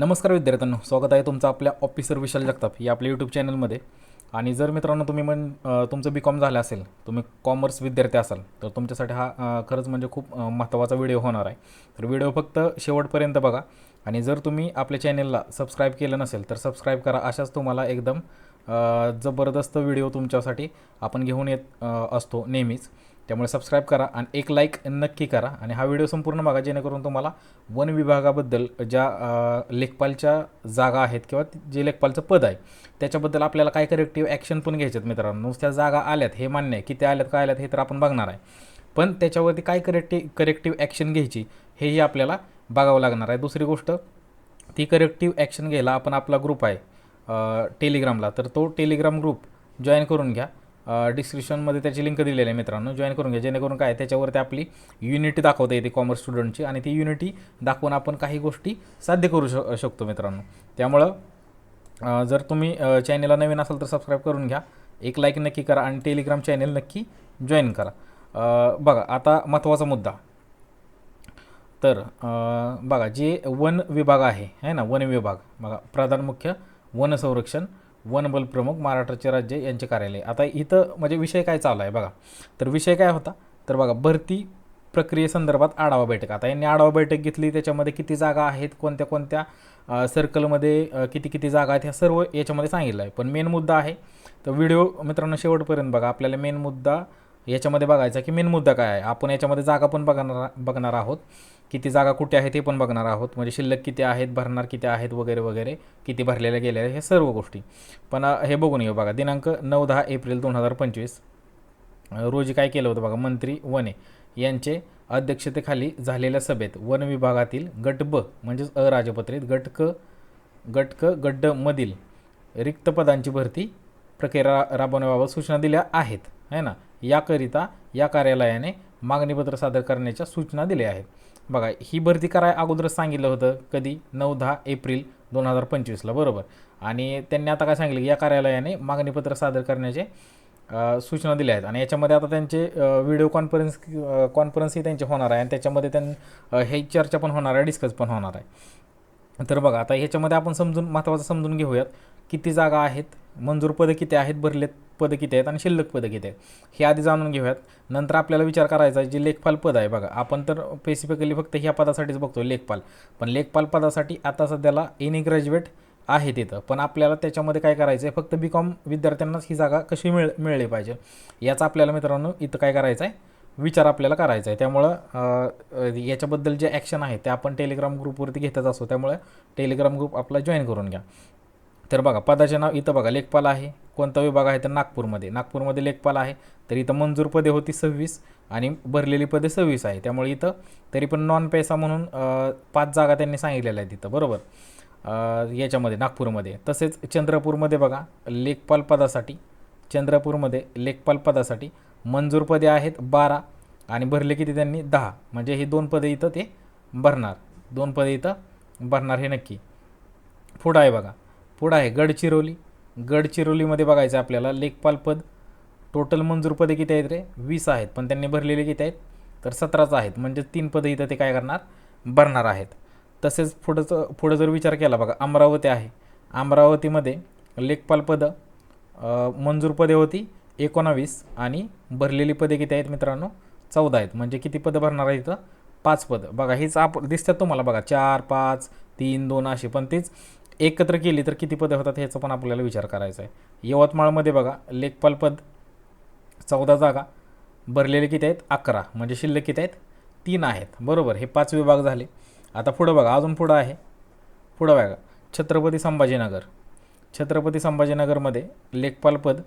नमस्कार विद्यार्थ्यांनो स्वागत आहे तुमचं आपल्या ऑफिसर विशाल जगताप या आपल्या यूट्यूब चॅनलमध्ये आणि जर मित्रांनो तुम्ही म्हण तुमचं बी कॉम झालं असेल तुम्ही कॉमर्स विद्यार्थी असाल तर तुमच्यासाठी हा खरंच म्हणजे खूप महत्त्वाचा व्हिडिओ होणार आहे. तर व्हिडिओ फक्त शेवटपर्यंत बघा. आणि जर तुम्ही आपल्या चॅनलला सबस्क्राईब केलं नसेल तर सबस्क्राईब करा. अशाच तुम्हाला एकदम जबरदस्त व्हिडिओ तुमच्यासाठी आपण घेऊन येत असतो नेहमीच. त्यामुळे सबस्क्राईब करा आणि एक लाईक नक्की करा. आणि हा व्हिडिओ संपूर्ण बघा जेणेकरून तुम्हाला वन विभागाबद्दल ज्या लेखपालच्या जागा आहेत किंवा जे लेखपालचं पद आहे त्याच्याबद्दल आपल्याला काय करेक्टिव्ह ॲक्शन पण घ्यायचे आहेत मित्रांनो. नुसत्या जागा आल्यात हे मान्य आहे. किती आल्यात काय आल्यात हे तर आपण बघणार आहे. पण त्याच्यावरती काय करेक्टिव्ह करेक्टिव्ह ॲक्शन घ्यायची हेही आपल्याला बघावं लागणार आहे. दुसरी गोष्ट ती करेक्टिव्ह ॲक्शन घ्यायला आपण आपला ग्रुप आहे टेलिग्रामला तर तो टेलिग्राम ग्रुप जॉईन करून घ्या. डिस्क्रिप्शनमध्ये त्याची लिंक दिलेली आहे मित्रांनो. जॉईन करून घ्या. जेणेकरून काय त्याच्यावरती आपली युनिटी दाखवता येते कॉमर्स स्टुडंटची आणि ती युनिटी दाखवून आपण काही गोष्टी साध्य करू श शकतो मित्रांनो. त्यामुळं जर तुम्ही चॅनेलला नवीन असाल तर सबस्क्राईब करून घ्या. एक लाईक नक्की करा आणि टेलिग्राम चॅनेल नक्की जॉईन करा. बघा आता महत्त्वाचा मुद्दा. तर बघा जे वन विभाग आहे है ना? वन विभाग. बघा प्रधान मुख्य वन संरक्षण वनबल प्रमुख महाराष्ट्राचे राज्य यांचे कार्यालय. आता इथं म्हणजे विषय काय चालू आहे बघा. तर विषय काय होता? तर बघा भरती प्रक्रियेसंदर्भात आढावा बैठक. आता यांनी आढावा बैठक घेतली त्याच्यामध्ये किती जागा आहेत कोणत्या कोणत्या सर्कलमध्ये किती किती जागा आहेत ह्या सर्व याच्यामध्ये सांगितलं आहे. पण मेन मुद्दा आहे तर व्हिडिओ मित्रांनो शेवटपर्यंत बघा. आपल्याला मेन मुद्दा याच्यामध्ये बघायचा की मेन मुद्दा काय आहे? आपण याच्यामध्ये जागा पण बघणार बघणार आहोत. किती जागा कुठे आहेत ते पण बघणार आहोत. म्हणजे शिल्लक किती आहेत भरणार किती आहेत वगैरे वगैरे किती भरलेल्या गेलेल्या आहेत, हे सर्व गोष्टी. पण हे बघून येऊ बघा. दिनांक नऊ दहा एप्रिल दोन हजार पंचवीस. रोजी काय केलं होतं बघा? मंत्री वने यांचे अध्यक्षतेखाली झालेल्या सभेत वन विभागातील गट ब म्हणजेच अराजपत्रित गट क गट क गड्ड मधील रिक्त पदांची भरती प्रक्रिया राबवण्याबाबत सूचना दिल्या आहेत. है ना? याकरिता या कार्यालयाने मागणीपत्र सादर करण्याच्या सूचना दिल्या आहेत. बघा ही भरती कराय अगोदरच सांगितलं होतं कधी? नऊ दहा एप्रिल दोन हजार पंचवीसला बरोबर. आणि त्यांनी आता काय सांगितलं की या कार्यालयाने मागणीपत्र सादर करण्याचे सूचना दिल्या आहेत. आणि याच्यामध्ये आता त्यांचे व्हिडिओ कॉन्फरन्स कॉन्फरन्सही त्यांचे होणार आहे. आणि त्याच्यामध्ये त्यां हे चर्चा पण होणार आहे डिस्कस पण होणार आहे. तर बघा आता ह्याच्यामध्ये आपण समजून महत्त्वाचं समजून घेऊयात किती जागा आहेत मंजूर पदं किती आहेत भरलेत पदं किती आहेत आणि शिल्लक पदं किती आहेत. हे आधी जाणून घेऊयात. नंतर आपल्याला विचार करायचा आहे जे लेखपाल पद आहे बघा आपण तर स्पेसिफिकली फक्त ह्या पदासाठीच बघतो लेखपाल. पण लेखपाल पदासाठी आता सध्याला एनी ग्रॅज्युएट आहे तिथं. पण आपल्याला त्याच्यामध्ये काय करायचं आहे फक्त बी कॉम विद्यार्थ्यांनाच ही जागा कशी मिळ मिळली पाहिजे? याचा आपल्याला मित्रांनो इथं काय करायचं आहे विचार आपल्याला करायचा आहे. त्यामुळं याच्याबद्दल जे ॲक्शन आहे ते आपण टेलिग्राम ग्रुपवरती घेतच असतो. त्यामुळे टेलिग्राम ग्रुप आपला जॉईन करून घ्या. तर बघा पदाचे नाव इथं बघा लेखपाल आहे. कोणता विभाग आहे? तर नागपूरमध्ये. नागपूरमध्ये लेखपाल आहे. तर इथं मंजूर पदे होती सव्वीस आणि भरलेली पदे सव्वीस आहे. त्यामुळे इथं तरी पण नॉन पैसा म्हणून पाच जागा त्यांनी सांगितलेल्या आहेत तिथं बरोबर? याच्यामध्ये नागपूरमध्ये. तसेच चंद्रपूरमध्ये बघा लेखपाल पदासाठी चंद्रपूरमध्ये लेखपाल पदासाठी मंजूर पदे आहेत बारा आणि भरले किती त्यांनी? दहा. म्हणजे हे दोन पदे इथं ते भरणार. दोन पदे इथं भरणार हे नक्की. पुढं आहे बघा. पुढं आहे गडचिरोली. गडचिरोलीमध्ये बघायचं आहे आपल्याला. लेखपाल पद. टोटल मंजूर पदे किती आहेत रे? वीस आहेत. पण त्यांनी भरलेले किती आहेत? तर सतराच आहेत. म्हणजे तीन पदं इथं ते काय करणार? भरणार आहेत. तसेच पुढंचं पुढं जर विचार केला बघा. अमरावती आहे. अमरावतीमध्ये लेखपाल पदं मंजूर पदे होती. एकोणावीस आणि भरलेली पदे किती आहेत मित्रांनो? चौदा आहेत. म्हणजे किती पदं भरणार आहे इथं? पाच पदं. बघा हेच आप दिसतात तुम्हाला. बघा चार पाच तीन दोन असे पण तेच एकत्र केली तर किती पदं होतात ह्याचा पण आपल्याला विचार करायचा आहे. यवतमाळमध्ये बघा लेखपाल पद चौदा जागा भरलेले किती आहेत? अकरा. म्हणजे शिल्लक किती आहेत? तीन आहेत. बरोबर हे पाच विभाग झाले. आता पुढं बघा अजून पुढं आहे. पुढं बघा. छत्रपती संभाजीनगर. छत्रपती संभाजीनगरमध्ये लेखपाल पद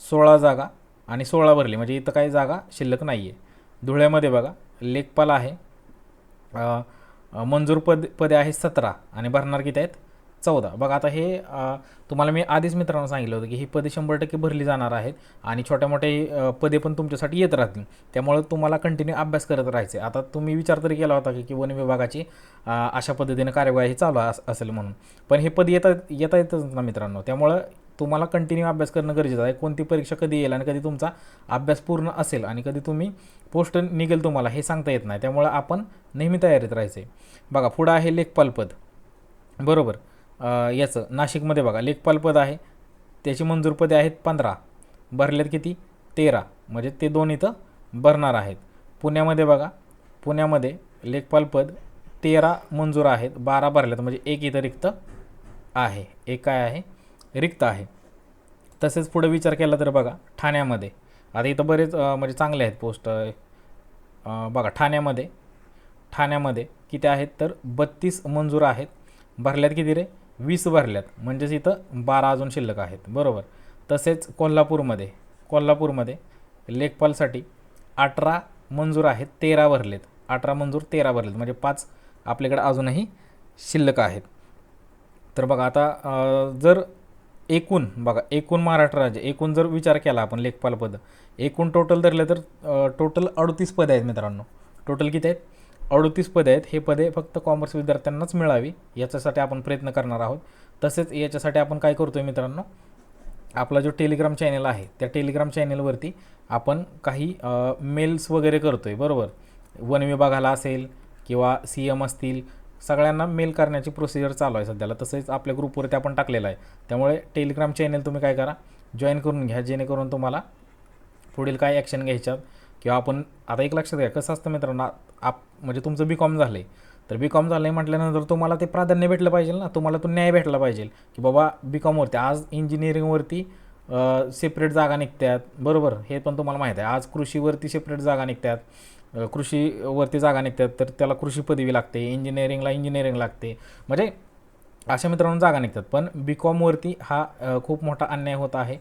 सोळा जागा आणि सोळा भरली. म्हणजे इथं काही जागा शिल्लक नाही आहे धुळ्यामध्ये बघा लेखपाल आहे. मंजूर पद पदे आहेत सतरा आणि भरणार किती आहेत? चौदा. बघा आता हे तुम्हाला मी आधीच मित्रांनो सांगितलं होतं की ही पदे शंभर टक्के भरली जाणार आहेत आणि छोट्या मोठे पदे पण तुमच्यासाठी येत राहतील. त्यामुळे तुम्हाला कंटिन्यू अभ्यास करत राहायचे आता तुम्ही विचार तरी केला होता की वन विभागाची अशा पद्धतीने कार्यवाही चालू असेल म्हणून. पण हे पद येता येता येतच ना मित्रांनो. त्यामुळं तुम्हाला कंटिन्यू अभ्यास करणं गरजेचं आहे. कोणती परीक्षा कधी येईल आणि कधी तुमचा अभ्यास पूर्ण असेल आणि कधी तुम्ही पोस्ट निघेल तुम्हाला हे सांगता येत नाही. त्यामुळं आपण नेहमी तयारीत राहायचं आहे बघा पुढं आहे लेखपालपद. बरोबर. याचं नाशिकमध्ये बघा लेखपालपद आहे. त्याची मंजूर पदे आहेत पंधरा. भरल्यात किती? तेरा. म्हणजे ते दोन इथं भरणार आहेत. पुण्यामध्ये बघा पुण्यामध्ये लेखपालपद तेरा मंजूर आहेत. बारा भरल्यात म्हणजे एक इथं रिक्त आहे. एक काय आहे? रिक्त आहे. तसेच पुढे विचार केला तर बघा ठाण्यामध्ये. आता इथं बरेच म्हणजे चांगले आहेत पोस्ट बघा ठाण्यामध्ये ठाण्यामध्ये किती आहेत तर बत्तीस मंजूर आहेत. भरल्यात किती रे? वीस भरल्यात. म्हणजेच इथं बारा अजून शिल्लक आहेत. बरोबर? तसेच कोल्हापूरमध्ये कोल्हापूरमध्ये लेखपालसाठी अठरा मंजूर आहेत तेरा भरलेत. अठरा मंजूर तेरा भरलेत. म्हणजे पाच आपल्याकडे अजूनही शिल्लक आहेत. तर बघा आता जर एकूण बघा एकूण महाराष्ट्र राज्य एकूण जर विचार केला आपण लेखपाल पद एकूण टोटल धरलं तर टोटल अडतीस पदे आहेत मित्रांनो. टोटल किती आहेत? अडतीस पदे आहेत. हे पदे फक्त कॉमर्स विद्यार्थ्यांनाच मिळावी याच्यासाठी आपण प्रयत्न करणार आहोत. तसेच याच्यासाठी आपण काय करतो आहे मित्रांनो? आपला जो टेलिग्राम चॅनल आहे त्या टेलिग्राम चॅनलवरती आपण काही मेल्स वगैरे करतो आहे बरोबर? वन विभागाला असेल किंवा सी एम असतील सगळ्यांना मेल करण्याची प्रोसिजर चालू आहे सध्याला. तसेच आपल्या ग्रुपवरती आपण टाकलेलं आहे. त्यामुळे टेलिग्राम चॅनल तुम्ही काय करा. जॉईन करून घ्या. जेणेकरून तुम्हाला पुढील काय ॲक्शन घ्यायच्यात किंवा आपण आता एक लक्षात घ्या. कसं असतं मित्रांनो आप म्हणजे तुमचं बी कॉम झालं आहे तर बी कॉम झालं आहे म्हटल्यानंतर तुम्हाला ते प्राधान्य भेटलं पाहिजे ना. तुम्हाला तो न्याय भेटला पाहिजे की बाबा बी कॉमवरती आज इंजिनिअरिंगवरती सेपरेट जागा निघतात बरोबर. हे पण तुम्हाला माहीत आहे. आज कृषीवरती सेपरेट जागा निघतात कृषीवरती जागा निघतात तर त्याला कृषी पदवी लागते इंजिनिअरिंगला इंजिनिअरिंग लागते. म्हणजे अशा मित्रांनो जागा निघतात. पण बी कॉमवरती हा खूप मोठा अन्याय होत आहे.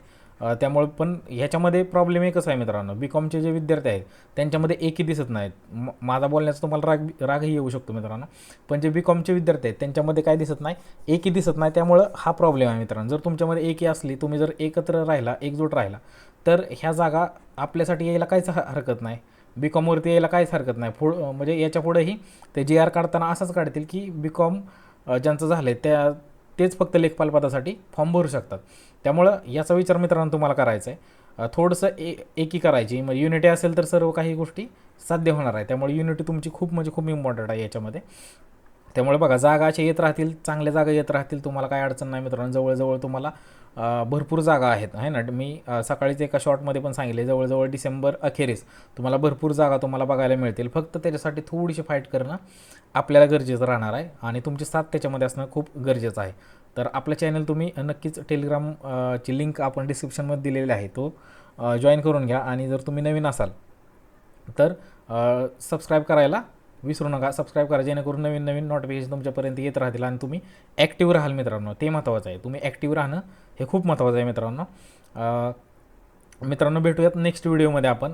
त्यामुळे पण ह्याच्यामध्ये प्रॉब्लेम एकच आहे मित्रांनो. बी कॉमचे जे विद्यार्थी आहेत त्यांच्यामध्ये एकही दिसत नाहीत. म- माझा बोलण्याचा तुम्हाला राग रागही येऊ शकतो मित्रांनो. पण जे बी कॉमचे विद्यार्थी आहेत त्यांच्यामध्ये काय दिसत नाही एकही दिसत नाही. त्यामुळं हा प्रॉब्लेम आहे मित्रांनो. जर तुमच्यामध्ये एकही असली तुम्ही जर एकत्र राहिला एकजूट राहिला तर ह्या जागा आपल्यासाठी यायला काहीच हरकत नाही. बी कॉमवरती यायला काहीच हरकत नाही. पुढ म्हणजे याच्या पुढेही ते जी आर काढताना असंच काढतील की बी कॉम ज्यांचं झालं आहे त्या तेच फक्त लेखपाल पदासाठी फॉर्म भरू शकतात. त्यामुळं याचा विचार मित्रांनो तुम्हाला करायचा आहे थोडंसं ए एकी करायची. मग युनिटी असेल तर सर्व काही गोष्टी साध्य होणार आहे. त्यामुळे युनिटी तुमची खूप म्हणजे खूप इम्पॉर्टंट आहे याच्यामध्ये. त्यामुळे बघा जागा अशा येत राहतील चांगल्या जागा येत राहतील तुम्हाला काय अडचण नाही मित्रांनो. जवळजवळ तुम्हाला भरपूर जागा आहेत आहे ना? मी सकाळीच एका शॉर्टमध्ये पण सांगितले जवळजवळ डिसेंबर अखेरीस तुम्हाला भरपूर जागा तुम्हाला बघायला मिळतील. फक्त त्याच्यासाठी थोडीशी फाईट करणं आपल्याला गरजेचं राहणार आहे आणि तुमची साथ त्याच्यामध्ये असणं खूप गरजेचं आहे. तर आपलं चॅनल तुम्ही नक्कीच टेलिग्रामची लिंक आपण डिस्क्रिप्शनमध्ये दिलेली आहे तो जॉईन करून घ्या. आणि जर तुम्ही नवीन असाल तर सबस्क्राईब करायला विसरू नका. सबस्क्राईब करा जेणेकरून नवीन नवीन नोटिफिकेशन तुमच्यापर्यंत येत राहतील. आणि तुम्ही ॲक्टिव्ह राहाल मित्रांनो. ते महत्त्वाचं आहे. तुम्ही ॲक्टिव्ह राहणं हे खूप महत्त्वाचं आहे मित्रांनो. मित्रांनो भेटूयात नेक्स्ट व्हिडिओमध्ये आपण.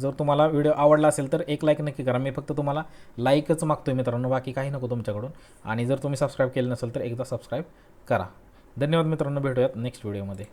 जर तुम्हाला व्हिडिओ आवडला असेल तर एक लाईक नक्की करा. मी फक्त तुम्हाला लाईकच मागतोय मित्रांनो. बाकी काही नको तुमच्याकडून. आणि जर तुम्ही सबस्क्राईब केलं नसेल तर एकदा सबस्क्राईब करा. धन्यवाद मित्रांनो. भेटूयात नेक्स्ट व्हिडिओमध्ये